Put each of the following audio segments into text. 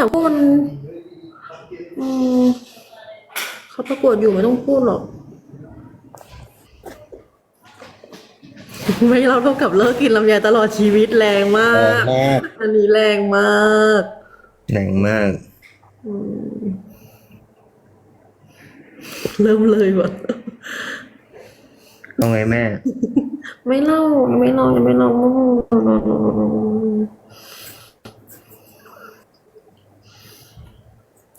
อยากพูดมันอืมเขาประกวดอยู่ไม่ต้องพูดหรอก ไม่เราเท่ากับเลิกกินลำไยตลอดชีวิตแรงมากมาก อันนี้แรงมากแรงมากเริ่มเลยว่ะ เอาไงแม่ ไม่เล่าไม่เล่ายังไม่เล่า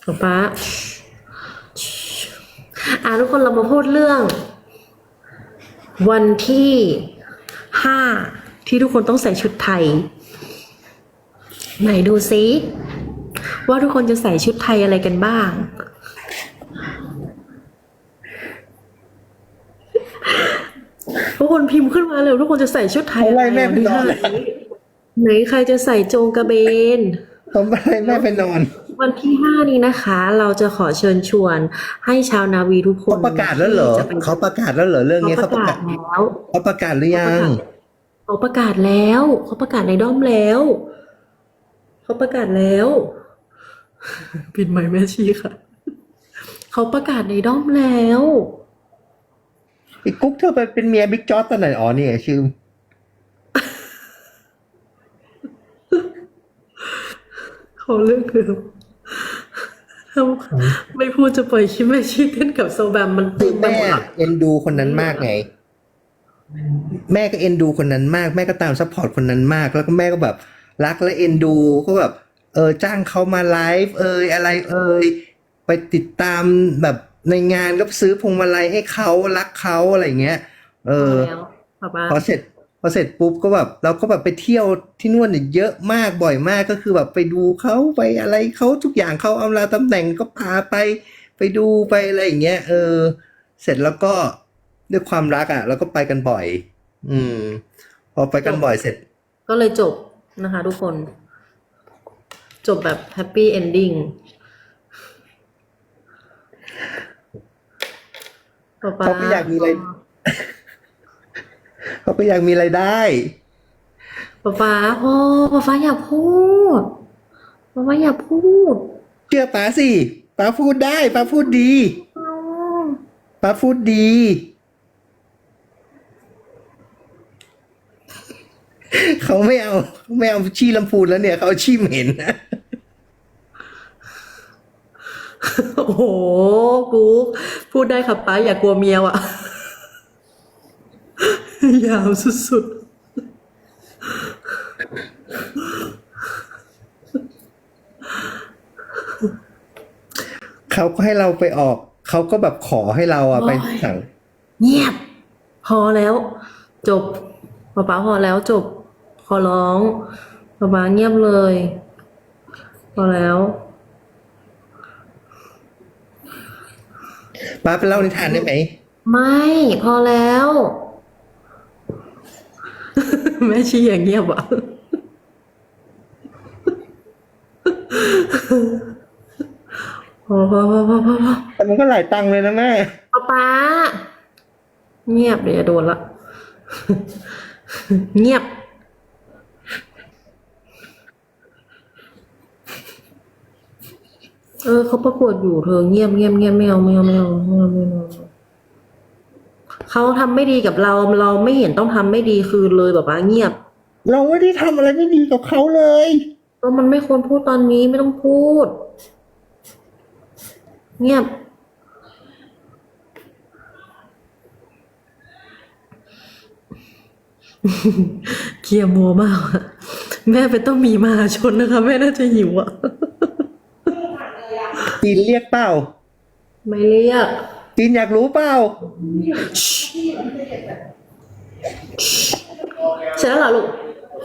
ป๊าป๊าอะทุกคนเรามาพูดเรื่อง วันที่ห้าที่ทุกคนต้องใส่ชุดไทย ไหนดูซิว่าทุกคนจะใส่ชุดไทยอะไรกันบ้าง ทุกคนพิมพ์ขึ้นมาเร็วทุกคนจะใส่ชุดไทยเอาไล่แม่วันไปที่นอนห้านี้ไหนใครจะใส่โจงกระเบน ผมไปแม่ไปนอน วันที่ห้านี้นะคะ เราจะขอเชิญชวนให้ชาวนาวีทุกคนเขาประกาศแล้วเหรอที่จะไปเขาประกาศแล้วเหรอเรื่องเขานี้ปเขาระประกากาศศแล้วเขาประกาศหรือยังเขาประกาศแล้วเขาประกาศในด้อมแล้วเขาประกาศแล้วปิดไมค์แม่ชีค่ะเขาประกาศในด้อมแล้วไอ้กุ๊กเธอไปเป็นเมียบิ๊กจอสตอนไหนอ๋อนี่ไงชื่อเขาเลือกคือทำ ไม่พูดจะปล่อยคิดแม่ชีเต้นกับโซแบมมันคืตึองไปแม่หมดอะเอ็นดูคนนั้นมากไง แม่ก็เอ็นดูคนนั้นมาก แม่ก็ตามซัพพอร์ตคนนั้นมาก แล้วก็แม่ก็แบบ รักและเอ็นดูก็แบบ เออจ้างเขามาไลฟ์เอยอะไรเอยไปติดตามแบบในงานก็ซื้อพวงมาลัยให้เขารักเขาอะไรอย่างเงี้ย เออแล้วป๊าป๊าพอเสร็จ พอเสร็จปุ๊บก็แบบเราก็แบบไปเที่ยวที่นู่นเนี่ยเยอะมากบ่อยมากก็คือแบบไปดูเขาไปอะไรเขาทุกอย่างเขาอำลาตำแหน่งก็พาไป ไปดูไปอะไรอย่างเงี้ยเออ เสร็จแล้วก็ด้วยความรักอะเราก็ไปกันบ่อย อืม พอไปกันบ่อยเสร็จ ก็เลยจบนะคะ ทุกคน จบแบบแฮปปี้เอนดิ้งป๊าป๊าเขาก็อยากมีอะไร เขาก็อยากมีรายได้ ป๊าป๊าพ่อป๊าป๊าอย่าพูดป๊าป๊าอย่าพูดเชื่อป้าสิป้าพูดได้ป้าพูดดีป้าพูดดี เขาไม่เอาไม่เอาชี้ลำพูนแล้วเนี่ย เขาเอาชี้เหม็นนะ โอ้โหกูพูดได้ครับป้าอย่ากลัวเมียว่ะ ยาวสุดเขาก็ให้เราไปออก เขาก็แบบขอให้เราอะไปสั่งๆเงียบ พอแล้ว จบป๊าป๊าพอแล้วจบ ขอร้องป๊าป๊าเงียบเลย พอแล้วป้าไปเล่านิทานได้ไหม ไม่ พอแล้ว แม่ชี้อย่างเงียบอะพอพอพอพอพอพอแต่มันก็หลายตังค์เลยนะแม่ป๊าป๊าเงียบเดี๋ยวจะโดนละ เงียบ เออเขาประกวดอยู่เธอเงียบเงียบเงียบไม่เอาไม่เอาไม่เอาไม่เอาไม่เอา เขาทำไม่ดีกับเราเราไม่เห็นต้องทำไม่ดีคืนเลยแบบว่าเงียบ เราไม่ได้ทำอะไรไม่ดีกับเขาเลยก็มันไม่ควรพูดตอนนี้ไม่ต้องพูด เงียบเคลียร์มัวมากอะแม่เป็นต้องมีมหาชนนะคะ แม่น่าจะหิวอะปีนเรียกเปล่า ไม่เรียก ปีนอยากรู้เปล่าเสร็จแล้วเหรอลูก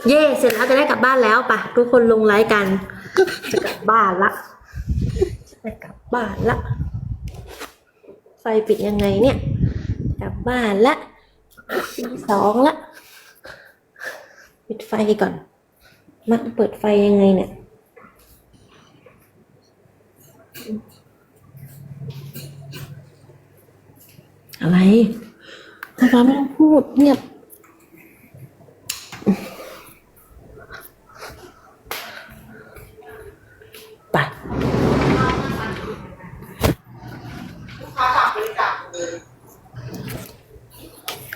เย่เสร็จแล้วจะได้กลับบ้านแล้วปะทุกคนลงไลฟ์กัน จะกลับบ้านละจะกลับบ้านละ ไฟปิดยังไงเนี่ย กลับบ้านละตีสองละ ปิดไฟก่อน มักเปิดไฟยังไงเนี่ย อะไรป๊าป๊าไม่ต้องพูดเงียบไปไป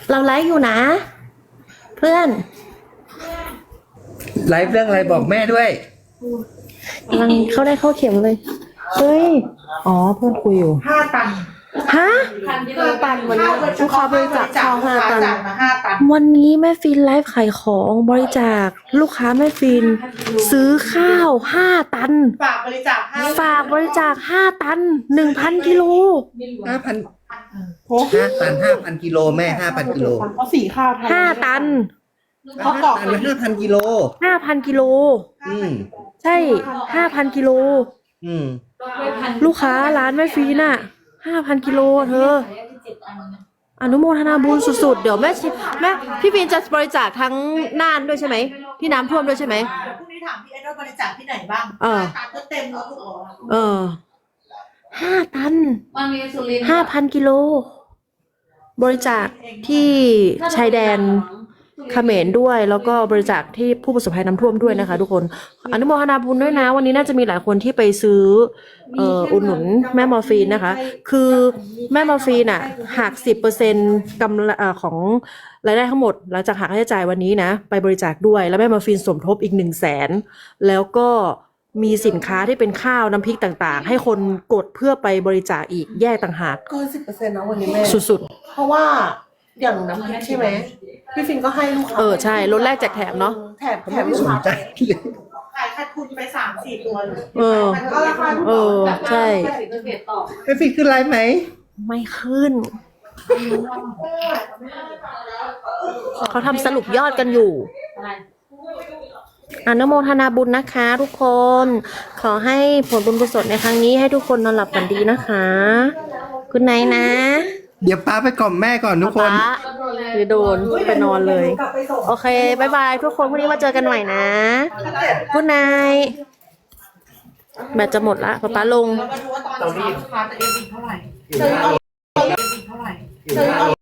เราไลฟ์อยู่นะ เพื่อน ไลฟ์เรื่องอะไรบอกแม่ด้วยกำลังเข้าได้เข้าเข็มเลย เฮ้ย อ๋อ เพื่อนคุยอยู่ ห้าตัน ฮะห้าตันวันนี้ลูกค้าบริจาคข้าวห้าตันจ่ายมาห้าตันวันนี้แม่ฟินไลฟ์ขายของบริจาคลูกค้าแม่ฟิน ซื้อข้าวห้าตัน ฝากบริจาคห้าฝากบริจาคห้าตันหนึ่งพันกิโล ห้าพันห้าตันห้าพันกิโลแม่ห้าพันกิโลเพราะสีข้าวไทยห้าตันเพราะกรอกตันละห้าพันกิโล ห้าพันกิโล อืม ใช่ห้าพันกิโล อืม ลูกค้าร้านแม่ฟินอะ ห้าพันกิโลเธอ อนุโมทนาบุญสุดๆ เดี๋ยวแม่ชิแม่พี่ฟินจะบริจาคทั้งน่านด้วยใช่ไหม ที่น้ำท่วมด้วยใช่ไหม พรุ่งนี้ถามพี่เอ็ดว่าบริจาคที่ไหนบ้างเออห้าตันก็เต็มแล้วลูกอ๋อเออห้าตันมันมีสุรินทร์ห้าพันกิโล บริจาคที่ชายแดน เขมรด้วย แล้วก็บริจาคที่ผู้ประสบภัยน้ำท่วมด้วยนะคะ ทุกคนอนุโมทนาบุญด้วยนะ วันนี้น่าจะมีหลายคนที่ไปซื้อเอ่ออุดหนุนแม่มอร์ฟีนนะคะ คือแม่มอร์ฟีนอะหักสิบเปอร์เซ็นกำไรเอ่อของรายได้ทั้งหมด หลังจากหักค่าใช้จ่ายวันนี้นะ ไปบริจาคด้วยแล้วแม่มอร์ฟีนสมทบอีกหนึ่งแสนแล้วก็มีสินค้าที่เป็นข้าวน้ำพริกต่างๆ ให้คนกดเพื่อไปบริจาคอีกแยกต่างหากเกินสิบเปอร์เซ็นต์นะวันนี้แม่สุดเพราะว่า อย่างน้ำพริกใช่ไหมพี่ฟินก็ให้ลูกค้าๆเออใช่ลดแรกแจกแถมเนาะแถมผมแถไม่มได้ลูกสนค้าใจเลยขายขาดทุนไปสามสี่ตัวเลยเออ มันก็ราคาถูกเออ ใช่ต่อแม่ฟิกขึ้นไลฟ์ไหมไม่ขึ้น เขาทำสรุปยอดกันอยู่อะไรอนุโมทนาบุญนะคะทุกคน ขอให้ผลบุญกุศลในครั้งนี้ให้ทุกคนนอนหลับฝันดีนะคะ คุณนายนะ เดี๋ยวป้าไปกล่อมแม่ก่อนทุกคน ป๊าคือโดนไปนอนเลย โอเคบายบายทุกคนพรุ่งนี้มาเจอกันใหม่นะคุณนายแบตจะหมดละป๊าป๊าลงแล้วมาดูว่าตอนเช้าลูกค้าจะเอ็นอีกเท่าไหร่จะเอาเอ็นอีกเท่าไหร่จะเอา